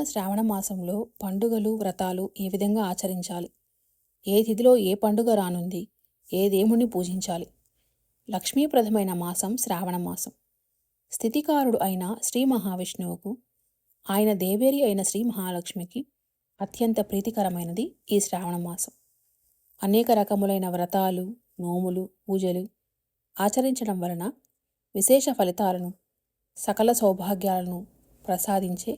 రానున్న శ్రావణ మాసంలో పండుగలు వ్రతాలు ఏ విధంగా ఆచరించాలి. ఏ తిథిలో ఏ పండుగ రానుంది ఏ దేవుణ్ణి పూజించాలి? లక్ష్మీప్రదమైన మాసం శ్రావణ మాసం. స్థితికారుడు అయిన శ్రీ మహావిష్ణువుకు ఆయన దేవేరి అయిన శ్రీ మహాలక్ష్మికి అత్యంత ప్రీతికరమైనది ఈ శ్రావణ మాసం. అనేక రకములైన వ్రతాలు నోములు పూజలు ఆచరించడం వలన విశేష ఫలితాలను సకల సౌభాగ్యాలను ప్రసాదించే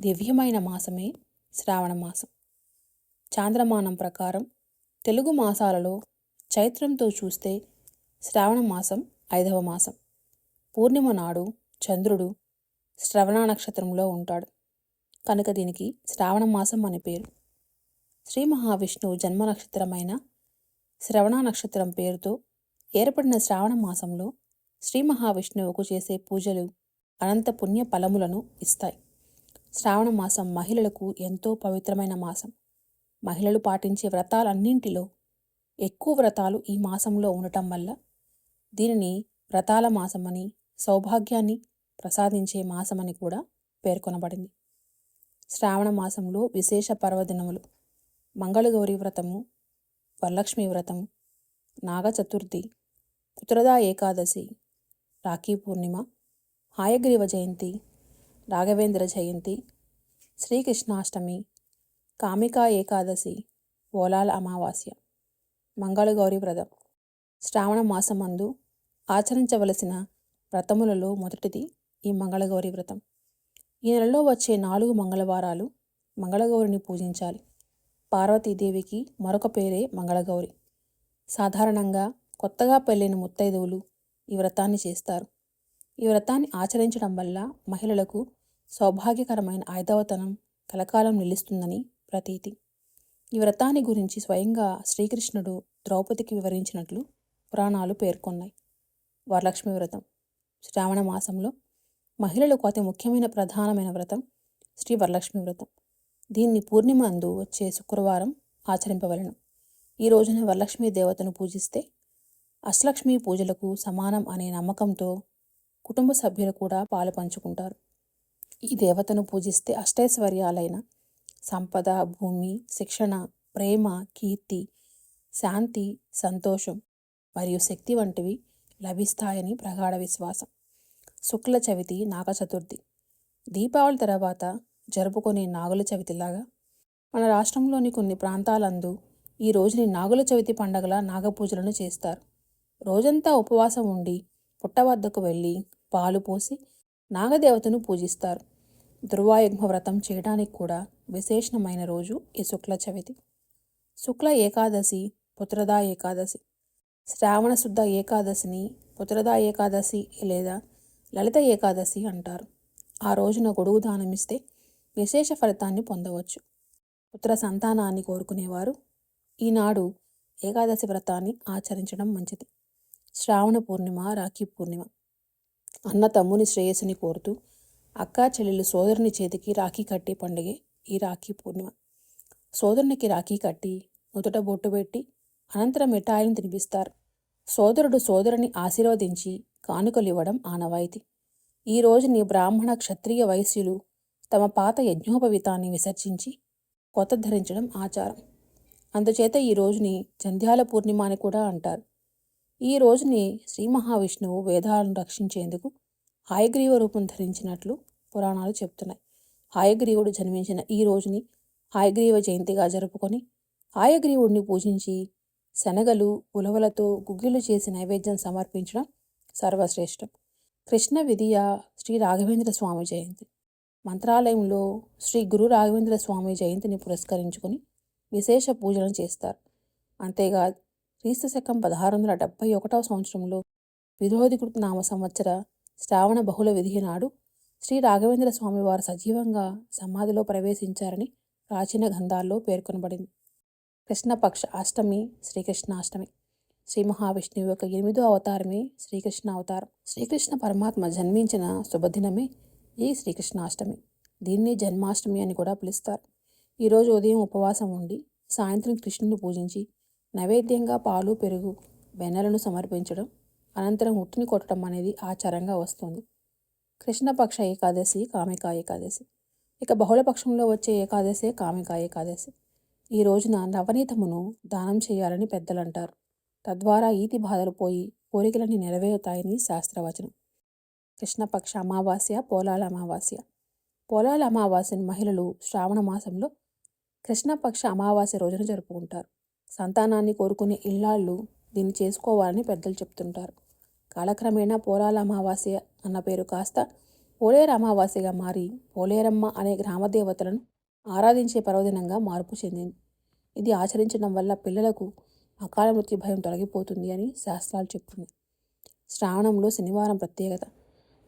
దివ్యమైన మాసమే శ్రావణ మాసం. చాంద్రమానం ప్రకారం తెలుగు మాసాలలో చైత్రంతో చూస్తే శ్రావణ మాసం ఐదవ మాసం. పూర్ణిమ నాడు చంద్రుడు శ్రవణ నక్షత్రంలో ఉంటాడు. కనుక దీనికి శ్రావణ మాసం అని పేరు. శ్రీ మహావిష్ణువు జన్మ నక్షత్రమైన శ్రవణ నక్షత్రం పేరుతో ఏర్పడిన శ్రావణ మాసంలో శ్రీ మహావిష్ణువుకు చేసే పూజలు అనంత పుణ్య ఫలములను ఇస్తాయి. శ్రావణ మాసం మహిళలకు ఎంతో పవిత్రమైన మాసం. మహిళలు పాటించే వ్రతాలన్నింటిలో ఎక్కువ వ్రతాలు ఈ మాసంలో ఉండటం వల్ల దీనిని వ్రతాల మాసమని సౌభాగ్యాన్ని ప్రసాదించే మాసమని కూడా పేర్కొనబడింది. శ్రావణ మాసంలో విశేష పర్వదినములు మంగళగౌరి వ్రతము వరలక్ష్మి వ్రతము నాగ చతుర్థి పుత్రదా ఏకాదశి రాఖీ పూర్ణిమ హాయగ్రీవ జయంతి రాఘవేంద్ర జయంతి శ్రీకృష్ణాష్టమి కామికా ఏకాదశి ఓలాల అమావాస్య మంగళగౌరి వ్రతం. శ్రావణ మాసమందు ఆచరించవలసిన వ్రతములలో మొదటిది ఈ మంగళగౌరి వ్రతం. ఈ నెలలో వచ్చే నాలుగు మంగళవారాలు మంగళగౌరిని పూజించాలి. పార్వతీదేవికి మరొక పేరే మంగళగౌరి. సాధారణంగా కొత్తగా పెళ్ళైన ముత్తైదువులు ఈ వ్రతాన్ని చేస్తారు. ఈ వ్రతాన్ని ఆచరించడం వల్ల మహిళలకు సౌభాగ్యకరమైన ఐదవతనం కలకాలం నిలుస్తుందని ప్రతీతి. ఈ వ్రతాన్ని గురించి స్వయంగా శ్రీకృష్ణుడు ద్రౌపదికి వివరించినట్లు పురాణాలు పేర్కొన్నాయి. వరలక్ష్మి వ్రతం శ్రావణ మాసంలో మహిళలకు అతి ముఖ్యమైన ప్రధానమైన వ్రతం శ్రీ వరలక్ష్మి వ్రతం. దీన్ని పూర్ణిమ అందు వచ్చే శుక్రవారం ఆచరింపవలను. ఈ రోజున వరలక్ష్మి దేవతను పూజిస్తే అష్టలక్ష్మి పూజలకు సమానం అనే నమ్మకంతో కుటుంబ సభ్యులు కూడా పాలు పంచుకుంటారు. ఈ దేవతను పూజిస్తే అష్టైశ్వర్యాలైన సంపద భూమి శిక్షణ ప్రేమ కీర్తి శాంతి సంతోషం మరియు శక్తి వంటివి లభిస్తాయని ప్రగాఢ విశ్వాసం. శుక్ల చవితి నాగ చతుర్థి. దీపావళి తర్వాత జరుపుకునే నాగుల చవితిలాగా మన రాష్ట్రంలోని కొన్ని ప్రాంతాలందు ఈ రోజుని నాగుల చవితి పండగల నాగపూజలను చేస్తారు. రోజంతా ఉపవాసం ఉండి పుట్ట వద్దకు వెళ్ళి పాలు పోసి నాగదేవతను పూజిస్తారు. ధృవాయుగ్మ వ్రతం చేయడానికి కూడా విశేషమైన రోజు ఈ శుక్ల చవితి. శుక్ల ఏకాదశి పుత్రదా ఏకాదశి. శ్రావణ శుద్ధ ఏకాదశిని పుత్రదా ఏకాదశి లేదా లలిత ఏకాదశి అంటారు. ఆ రోజున గొడుగు దానమిస్తే విశేష ఫలితాన్ని పొందవచ్చు. పుత్ర సంతానాన్ని కోరుకునేవారు. ఈనాడు ఏకాదశి వ్రతాన్ని ఆచరించడం మంచిది. శ్రావణ పూర్ణిమ రాఖీ పూర్ణిమ. అన్న తమ్ముని శ్రేయస్సుని కోరుతూ అక్కా చెల్లెలు సోదరుని చేతికి రాఖీ కట్టే పండుగే ఈ రాఖీ పూర్ణిమ. సోదరునికి రాఖీ కట్టి నుదుట బొట్టు పెట్టి అనంతరం మిఠాయిని తినిపిస్తారు. సోదరుడు సోదరుని ఆశీర్వదించి కానుకలు ఇవ్వడం ఆనవాయితీ. ఈ రోజుని బ్రాహ్మణ క్షత్రియ వైశ్యులు తమ పాత యజ్ఞోపవితాన్ని విసర్జించి కొత్త ధరించడం ఆచారం. అందుచేత ఈ రోజుని జంధ్యాల పూర్ణిమ అని కూడా అంటారు. ఈ రోజుని శ్రీ మహావిష్ణువు వేదాలను రక్షించేందుకు హాయగ్రీవ రూపం ధరించినట్లు పురాణాలు చెప్తున్నాయి. హాయగ్రీవుడు జన్మించిన ఈ రోజుని హాయగ్రీవ జయంతిగా జరుపుకొని హాయగ్రీవుడిని పూజించి శనగలు ఉలవలతో గుగ్గిలు చేసి నైవేద్యం సమర్పించడం సర్వశ్రేష్టం. కృష్ణ విధియ శ్రీ రాఘవేంద్ర స్వామి జయంతి. మంత్రాలయంలో శ్రీ గురు రాఘవేంద్ర స్వామి జయంతిని పురస్కరించుకొని విశేష పూజలను చేస్తారు. అంతేకాదు క్రీస్తు శకం పదహారు వందల డెబ్భై ఒకటవ సంవత్సరంలో విరోధికృత నామ సంవత్సర శ్రావణ బహుళ విధి నాడు శ్రీ రాఘవేంద్ర స్వామి వారు సజీవంగా సమాధిలో ప్రవేశించారని ప్రాచీన గ్రంథాల్లో పేర్కొనబడింది. కృష్ణపక్ష అష్టమి శ్రీకృష్ణాష్టమి శ్రీ మహావిష్ణువు యొక్క ఎనిమిదో అవతారమే శ్రీకృష్ణ అవతారం. శ్రీకృష్ణ పరమాత్మ జన్మించిన శుభదినమే ఈ శ్రీకృష్ణాష్టమి. దీన్ని జన్మాష్టమి అని కూడా పిలుస్తారు. ఈరోజు ఉదయం ఉపవాసం ఉండి సాయంత్రం కృష్ణుని పూజించి నైవేద్యంగా పాలు పెరుగు వెన్నెలను సమర్పించడం అనంతరం ఉట్టిని కొట్టడం అనేది ఆచారంగా వస్తుంది. కృష్ణపక్ష ఏకాదశి కామికా ఏకాదశి. ఇక బహుళపక్షంలో వచ్చే ఏకాదశే కామిక ఏకాదశి. ఈ రోజున నవనీతమును దానం చేయాలని పెద్దలు అంటారు తద్వారా ఈతి బాధలు పోయి కోరికలన్నీ నెరవేరుతాయని శాస్త్రవచనం. కృష్ణపక్ష అమావాస్య పోలాల అమావాస్య. పోలాల అమావాస్యను మహిళలు శ్రావణ మాసంలో కృష్ణపక్ష అమావాస్య రోజున జరుపుకుంటారు. సంతానాన్ని కోరుకునే ఇల్లాళ్ళు దీన్ని చేసుకోవాలని పెద్దలు చెప్తుంటారు. కాలక్రమేణా పోలాల అమావాస్య అన్న పేరు కాస్త పోలేరు అమావాస్యగా మారి పోలేరమ్మ అనే గ్రామదేవతలను ఆరాధించే పర్వదినంగా మార్పు చెందింది. ఇది ఆచరించడం వల్ల పిల్లలకు అకాల మృత్యు భయం తొలగిపోతుంది అని శాస్త్రాలు చెప్తుంది. శ్రావణంలో శనివారం ప్రత్యేకత.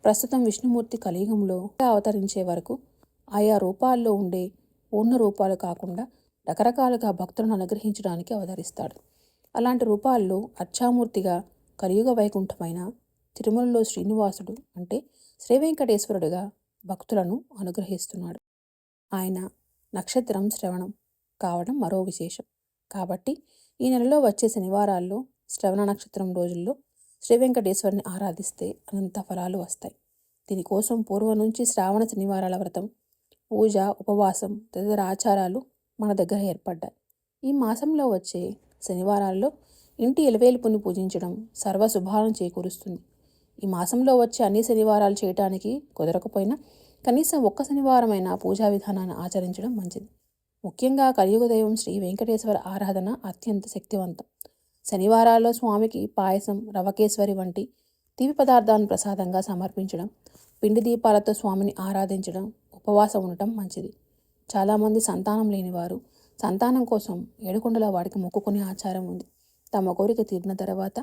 ప్రస్తుతం విష్ణుమూర్తి కలియుగంలో అవతరించే వరకు ఆయా రూపాల్లో ఉండే పూర్ణ రూపాలు కాకుండా రకరకాలుగా భక్తులను అనుగ్రహించడానికి అవతరిస్తాడు. అలాంటి రూపాల్లో అర్చామూర్తిగా కలియుగ వైకుంఠమైన తిరుమలలో శ్రీనివాసుడు అంటే శ్రీ వెంకటేశ్వరుడుగా భక్తులను అనుగ్రహిస్తున్నాడు. ఆయన నక్షత్రం శ్రవణం కావడం మరో విశేషం. కాబట్టి ఈ నెలలో వచ్చే శనివారాల్లో శ్రవణ నక్షత్రం రోజుల్లో శ్రీ వెంకటేశ్వరుని ఆరాధిస్తే అనంత ఫలాలు వస్తాయి. దీనికోసం పూర్వం నుంచి శ్రావణ శనివారాల వ్రతం పూజ ఉపవాసం తదితర ఆచారాలు మన దగ్గర ఏర్పడ్డాయి. ఈ మాసంలో వచ్చే శనివారాల్లో ఇంటి ఎలవేలుపుని పూజించడం సర్వశుభాలను చేకూరుస్తుంది. ఈ మాసంలో వచ్చే అన్ని శనివారాలు చేయటానికి కుదరకపోయినా కనీసం ఒక్క శనివారమైన పూజా విధానాన్ని ఆచరించడం మంచిది. ముఖ్యంగా కలియుగ దైవం శ్రీ వెంకటేశ్వర ఆరాధన అత్యంత శక్తివంతం. శనివారాల్లో స్వామికి పాయసం రవకేశ్వరి వంటి తీపి పదార్థాలను ప్రసాదంగా సమర్పించడం పిండి దీపాలతో స్వామిని ఆరాధించడం ఉపవాసం ఉండటం మంచిది. చాలామంది సంతానం లేనివారు సంతానం కోసం ఏడుకొండల వాడికి మొక్కుకునే ఆచారం ఉంది. తమ కోరిక తీరిన తర్వాత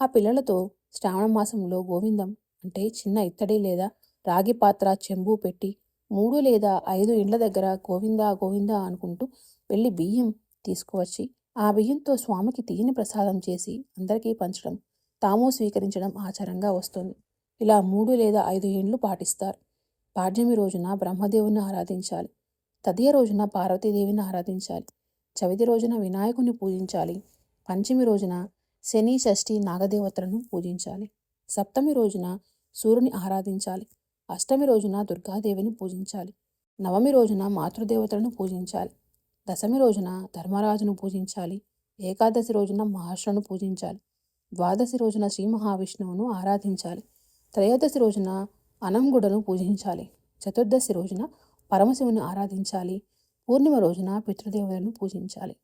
ఆ పిల్లలతో శ్రావణ మాసంలో గోవిందం అంటే చిన్న ఇత్తడి లేదా రాగి పాత్ర చెంబు పెట్టి మూడు లేదా ఐదు ఇండ్ల దగ్గర గోవిందా గోవిందా అనుకుంటూ వెళ్ళి బియ్యం తీసుకువచ్చి ఆ బియ్యంతో స్వామికి తీయని ప్రసాదం చేసి అందరికీ పంచడం తాము స్వీకరించడం ఆచారంగా వస్తుంది. ఇలా మూడు లేదా ఐదు ఏండ్లు పాటిస్తారు. పాడ్యమి రోజున బ్రహ్మదేవుని ఆరాధించాలి. తదియ రోజున పార్వతీదేవిని ఆరాధించాలి. చవితి రోజున వినాయకుని పూజించాలి. పంచమి రోజున శని షష్ఠి నాగదేవతలను పూజించాలి. సప్తమి రోజున సూర్యుని ఆరాధించాలి. అష్టమి రోజున దుర్గాదేవిని పూజించాలి. నవమి రోజున మాతృదేవతలను పూజించాలి. దశమి రోజున ధర్మరాజును పూజించాలి. ఏకాదశి రోజున మహర్షులను పూజించాలి. ద్వాదశి రోజున శ్రీ మహావిష్ణువును ఆరాధించాలి. త్రయోదశి రోజున అనంగుడను పూజించాలి. చతుర్దశి రోజున పరమశివుని ఆరాధించాలి. పూర్ణిమ రోజున పితృదేవులను పూజించాలి.